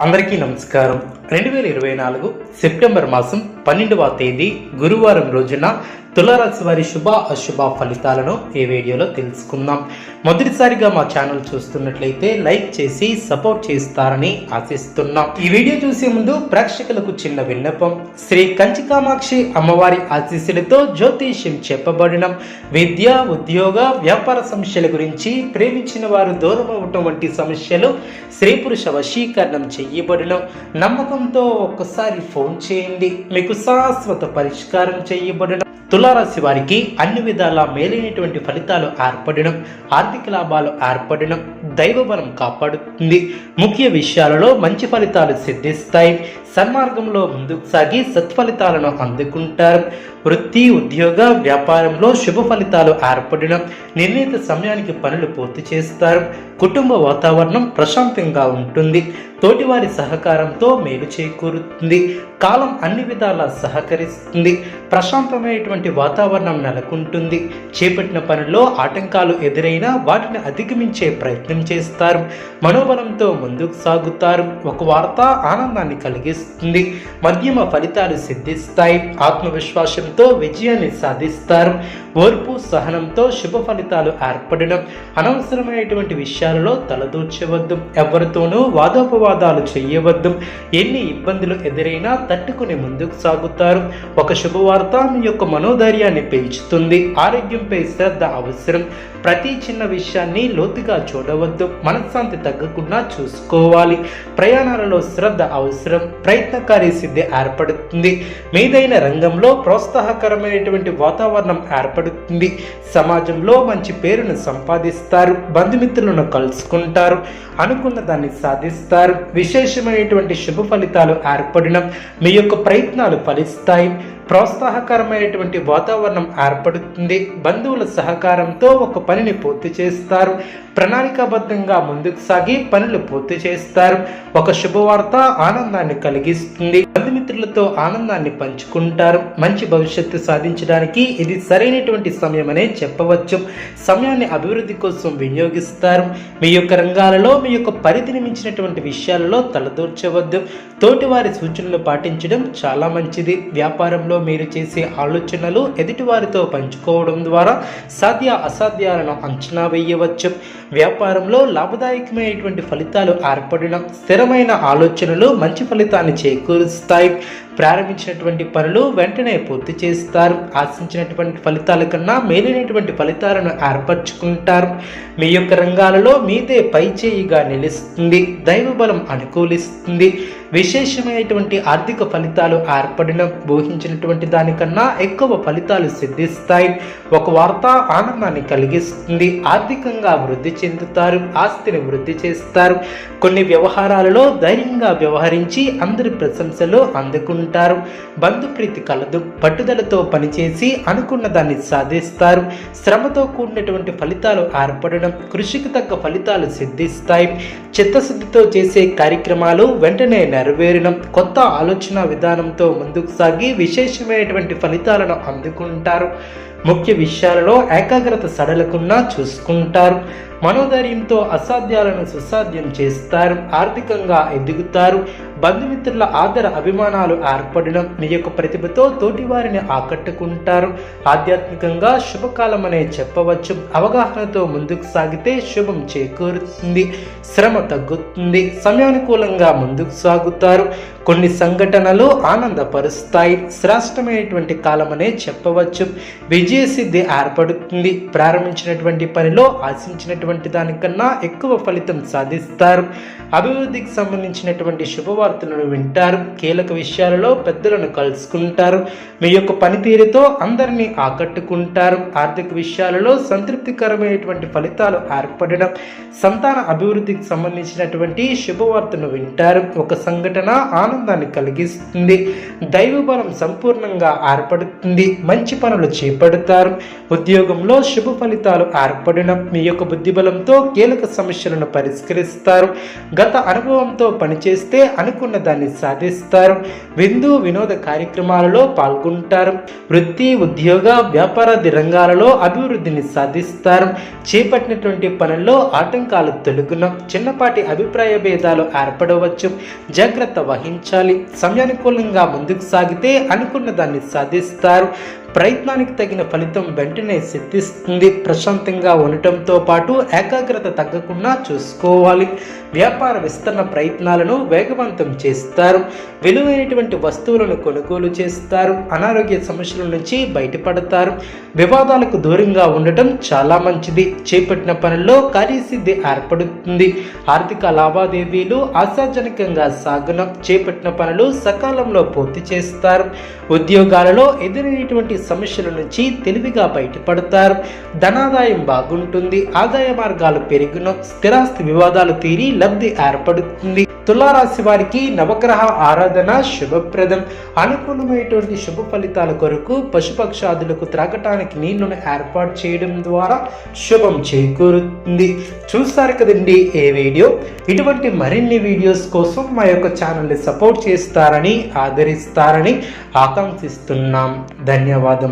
అందరికీ నమస్కారం. రెండు వేల ఇరవై నాలుగు సెప్టెంబర్ మాసం పన్నెండవ తేదీ గురువారం రోజున తులారాశి వారి శుభ అశుభ ఫలితాలను ఈ వీడియోలో తెలుసుకుందాం. మొదటిసారిగా మా ఛానల్ చూస్తున్నట్లయితే లైక్ చేసి సపోర్ట్ చేస్తారని ఆశిస్తున్నాం. ఈ వీడియో చూసే ముందు ప్రేక్షకులకు చిన్న విన్నపం. శ్రీ కంచికామాక్షి అమ్మవారి ఆశీస్సులతో జ్యోతిష్యం చెప్పబడిన. విద్య ఉద్యోగ వ్యాపార సమస్యల గురించి ప్రేమించిన వారు దూరం అవటం వంటి సమస్యలు స్త్రీ పురుష వశీకరణం చెయ్యబడిన నమ్మకంతో ఒక్కసారి ఫోన్ చేయండి. మీకు శాశ్వత పరిష్కారం చేయబడును తులారాశి వారికి అన్ని విధాల మేలైనటువంటి ఫలితాలు ఏర్పడడం ఆర్థిక లాభాలు ఏర్పడడం దైవబలం కాపాడుతుంది. ముఖ్య విషయాలలో మంచి ఫలితాలు సిద్ధిస్తాయి. సన్మార్గంలో ముందుకు సాగి సత్ఫలితాలను అందుకుంటారు. వృత్తి ఉద్యోగ వ్యాపారంలో శుభ ఫలితాలు ఏర్పడడం నిర్ణీత సమయానికి పనులు పూర్తి చేస్తారు. కుటుంబ వాతావరణం ప్రశాంతంగా ఉంటుంది. తోటివారి సహకారంతో మేలు చేకూరుతుంది. కాలం అన్ని విధాలా సహకరిస్తుంది. ప్రశాంతమైనటువంటి వాతావరణం నెలకొంటుంది. చేపట్టిన పనుల్లో ఆటంకాలు ఎదురైనా వాటిని అధిగమించే ప్రయత్నం చేస్తారు. మనోబలంతో ముందుకు సాగుతారు. ఒక వార్త ఆనందాన్ని కలిగిస్తుంది. మధ్యమ ఫలితాలు సిద్ధిస్తాయి. ఆత్మవిశ్వాసంతో విజయాన్ని సాధిస్తారు. ఓర్పు సహనంతో శుభ ఫలితాలు ఏర్పడడం అనవసరమైనటువంటి విషయాలలో తలదూర్చవద్దు. ఎవరితోనూ వాదాలు చేయవద్దు. ఎన్ని ఇబ్బందులు ఎదురైనా తట్టుకుని ముందుకు సాగుతారు. ఒక శుభవార్త మీ యొక్క మనోధైర్యాన్ని పెంచుతుంది. ఆరోగ్యంపై శ్రద్ధ అవసరం. ప్రతి చిన్న విషయాన్ని లోతుగా చూడవద్దు. మనశ్శాంతి తగ్గకుండా చూసుకోవాలి. ప్రయాణాలలో శ్రద్ధ అవసరం. ప్రయత్నకారి సిద్ధి ఏర్పడుతుంది. మీదైన రంగంలో ప్రోత్సాహకరమైనటువంటి వాతావరణం ఏర్పడుతుంది. సమాజంలో మంచి పేరును సంపాదిస్తారు. బంధుమిత్రులను కలుసుకుంటారు. అనుకున్న దాన్ని సాధిస్తారు. విశేషమైనటువంటి శుభ ఫలితాలు ఏర్పడడం మీ యొక్క ప్రయత్నాలు ఫలిస్తాయి. ప్రోత్సాహకరమైనటువంటి వాతావరణం ఏర్పడుతుంది. బంధువుల సహకారంతో ఒక పనిని పూర్తి చేస్తారు. ప్రణాళికాబద్ధంగా ముందుకు సాగి పనులు పూర్తి చేస్తారు. ఒక శుభవార్త ఆనందాన్ని కలిగిస్తుంది. బంధుమిత్రులతో ఆనందాన్ని పంచుకుంటారు. మంచి భవిష్యత్తు సాధించడానికి ఇది సరైనటువంటి సమయం అనే చెప్పవచ్చు. సమయాన్ని అభివృద్ధి కోసం వినియోగిస్తారు. మీ యొక్క రంగాలలో మీ యొక్క పరిధిని మించినటువంటి విషయాలలో తలదూర్చవద్దు. తోటివారి సూచనలు పాటించడం చాలా మంచిది. వ్యాపారంలో మీరు చేసే ఆలోచనలు ఎదుటివారితో పంచుకోవడం ద్వారా సాధ్య అసాధ్యాలను అంచనా వేయవచ్చు. వ్యాపారంలో లాభదాయకమైనటువంటి ఫలితాలు ఏర్పడడం స్థిరమైన ఆలోచనలు మంచి ఫలితాన్ని చేకూరుస్తాయి. ప్రారంభించినటువంటి పనులు వెంటనే పూర్తి చేస్తారు. ఆశించినటువంటి ఫలితాల కన్నా మేలైనటువంటి ఫలితాలను ఏర్పరచుకుంటారు. మీ యొక్క రంగాలలో మీదే పై చేయిగా నిలుస్తుంది. దైవబలం అనుకూలిస్తుంది. విశేషమైనటువంటి ఆర్థిక ఫలితాలు ఏర్పడిన ఊహించినటువంటి దానికన్నా ఎక్కువ ఫలితాలు సిద్ధిస్తాయి. ఒక వార్త ఆనందాన్ని కలిగిస్తుంది. ఆర్థికంగా వృద్ధి చెందుతారు. ఆస్తిని వృద్ధి చేస్తారు. కొన్ని వ్యవహారాలలో ధైర్యంగా వ్యవహరించి అందరి ప్రశంసలు అందుకుంటారు. బంధుప్రీతి కలదు. పట్టుదలతో పనిచేసి అనుకున్న దాన్ని సాధిస్తారు. శ్రమతో కూడినటువంటి ఫలితాలు ఏర్పడడం కృషికి తగ్గ ఫలితాలు సిద్ధిస్తాయి. చిత్తశుద్ధితో చేసే కార్యక్రమాలు వెంటనే నెరవేరడం కొత్త ఆలోచన విధానంతో ముందుకు సాగి విశేష విశేషమైనటువంటి ఫలితాలను అందుకుంటారు. ముఖ్య విషయాలలో ఏకాగ్రత సడలకుండా చూసుకుంటారు. మనోధైర్యంతో అసాధ్యాలను సుసాధ్యం చేస్తారు. ఆర్థికంగా ఎదుగుతారు. బంధుమిత్రుల ఆదర అభిమానాలు ఏర్పడడం మీ యొక్క ప్రతిభతో తోటివారిని ఆకట్టుకుంటారు. ఆధ్యాత్మికంగా శుభకాలం అనే చెప్పవచ్చు. అవగాహనతో ముందుకు సాగితే శుభం చేకూరుతుంది. శ్రమ తగ్గుతుంది. సమయానుకూలంగా ముందుకు సాగుతారు. కొన్ని సంఘటనలు ఆనందపరుస్తాయి. శ్రేష్టమైనటువంటి కాలం అనే చెప్పవచ్చు. విజయసిద్ధి ఏర్పడుతుంది. ప్రారంభించినటువంటి పనిలో ఆశించినటువంటి దానికన్నా ఎక్కువ ఫలితం సాధిస్తారు. అభివృద్ధికి సంబంధించినటువంటి వార్తలను వింటారు కీలక విషయాలలో పెద్దలను కలుసుకుంటారు మీ యొక్క పనితీరుతో అందరినీ ఆకట్టుకుంటారు. ఆర్థిక విషయాలలో సంతృప్తికరమైనటువంటి ఫలితాలు ఏర్పడడం సంతాన అభివృద్ధికి సంబంధించినటువంటి శుభవార్తను వింటారు. ఒక సంఘటన ఆనందాన్ని కలిగిస్తుంది దైవబలం సంపూర్ణంగా ఏర్పడుతుంది మంచి పనులు చేపడతారు. ఉద్యోగంలో శుభ ఫలితాలు ఏర్పడడం మీ యొక్క బుద్ధి బుద్ధిబలంతో కీలక సమస్యలను పరిష్కరిస్తారు. గత అనుభవంతో పనిచేస్తే అనుకున్న దాన్ని సాధిస్తారు. విందు వినోద కార్యక్రమాలలో పాల్గొంటారు. వృత్తి ఉద్యోగ వ్యాపారాది రంగాలలో అభివృద్ధిని సాధిస్తారు. చేపట్టినటువంటి పనుల్లో ఆటంకాలు తొలగున చిన్నపాటి అభిప్రాయ భేదాలు ఏర్పడవచ్చు. జాగ్రత్త వహించాలి. సమయానుకూలంగా ముందుకు సాగితే అనుకున్న దాన్ని సాధిస్తారు. ప్రయత్నానికి తగిన ఫలితం వెంటనే సిద్ధిస్తుంది. ప్రశాంతంగా ఉండటంతో పాటు ఏకాగ్రత తగ్గకుండా చూసుకోవాలి. వ్యాపార విస్తరణ ప్రయత్నాలను వేగవంతం చేస్తారు. విలువైనటువంటి వస్తువులను కొనుగోలు చేస్తారు. అనారోగ్య సమస్యల నుంచి బయటపడతారు. వివాదాలకు దూరంగా ఉండటం చాలా మంచిది. చేపట్టిన పనుల్లో కార్యసిద్ధి ఏర్పడుతుంది. ఆర్థిక లావాదేవీలు ఆశాజనకంగా సాగున. చేపట్టిన పనులు సకాలంలో పూర్తి చేస్తారు. ఉద్యోగాలలో ఎదురైనటువంటి సమస్యల నుంచి తెలివిగా బయటపడతారు. ధనాదాయం బాగుంటుంది. ఆదాయ మార్గాలు పెరిగిన స్థిరాస్తి వివాదాలు తీరి లబ్ధి ఏర్పడుతుంది. తులారాశి వారికి నవగ్రహ ఆరాధన శుభప్రదం. అనుకూలమైనటువంటి శుభ ఫలితాల కొరకు పశుపక్షాదులకు త్రాగటానికి నీళ్ళను ఏర్పాటు చేయడం ద్వారా శుభం చేకూరుతుంది. చూస్తారు కదండి ఏ వీడియో? ఇటువంటి మరిన్ని వీడియోస్ కోసం మా యొక్క ఛానల్ని సపోర్ట్ చేస్తారని ఆదరిస్తారని ఆకాంక్షిస్తున్నాం. ధన్యవాదాలు. gravada